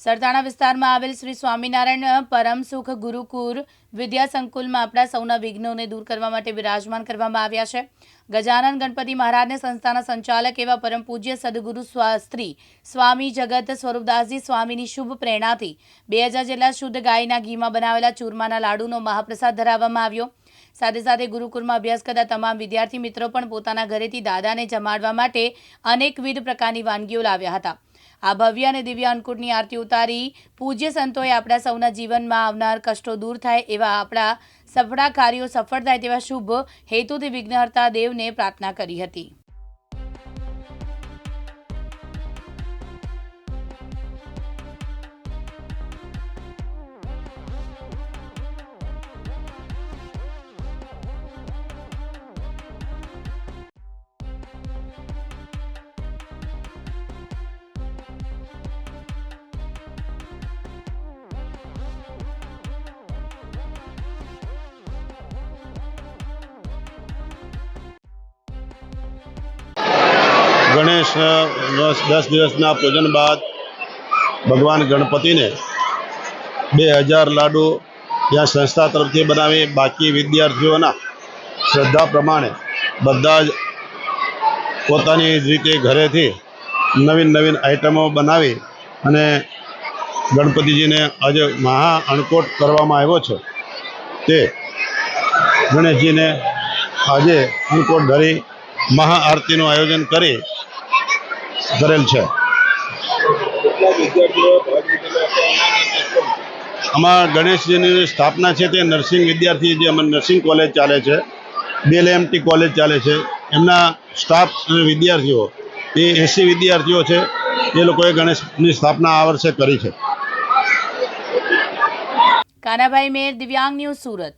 સરથાણા વિસ્તારમાં આવેલ શ્રી સ્વામિનારાયણ પરમ સુખ ગુરુકુર વિદ્યા સંકુલમાં આપણા સૌના વિઘ્નોને દૂર કરવા માટે વિરાજમાન કરવામાં આવ્યા છે. ગજાનન ગણપતિ મહારાજને સંસ્થાના સંચાલક એવા પરમ પૂજ્ય સદગુરુ સ્વાસ્ત્રી સ્વામી જગત સ્વરૂપદાસજી સ્વામીની શુભ પ્રેરણાથી બે હજાર જેટલા શુદ્ધ ગાયના ઘીમાં બનાવેલા ચૂરમાના લાડુનો મહાપ્રસાદ ધરાવવામાં આવ્યો. સાથે સાથે ગુરુકુળમાં અભ્યાસ કરતા તમામ વિદ્યાર્થી મિત્રો પણ પોતાના ઘરેથી દાદાને જમાડવા માટે અનેકવિધ પ્રકારની વાનગીઓ લાવ્યા હતા. આ ભવ્ય અને દિવ્ય અન્નકૂટની આરતી ઉતારી. પૂજ્ય સંતોએ આપણા સૌના જીવનમાં આવનાર કષ્ટો દૂર થાય એવા આપણા સફળા કાર્યો સફળ થાય તેવા શુભ હેતુથી વિઘ્નહર્તા દેવને પ્રાર્થના કરી હતી. ગણેશ, દસ દિવસના પૂજન બાદ ભગવાન ગણપતિને બે હજાર લાડુ જ્યાં સંસ્થા તરફથી બનાવી. બાકી વિદ્યાર્થીઓના શ્રદ્ધા પ્રમાણે બધા જ પોતાની રીતે ઘરેથી નવીન નવીન આઈટમો બનાવી અને ગણપતિજીને આજે મહા અણકોટ કરવામાં આવ્યો છે. તે ગણેશજીને આજે અણકોટ ધરી મહાઆરતીનું આયોજન કરી કરેલ છે. આમાં ગણેશજીની સ્થાપના છે તે નર્સિંગ વિદ્યાર્થી જે અમારી નર્સિંગ કોલેજ ચાલે છે બેલ એમટી કોલેજ ચાલે છે એમના સ્ટાફ અને વિદ્યાર્થીઓ એ એસી વિદ્યાર્થીઓ છે એ લોકોએ ગણેશની સ્થાપના આ વર્ષે કરી છે. કાનાભાઈ મેર દિવ્યાંગ ન્યૂઝ સુરત.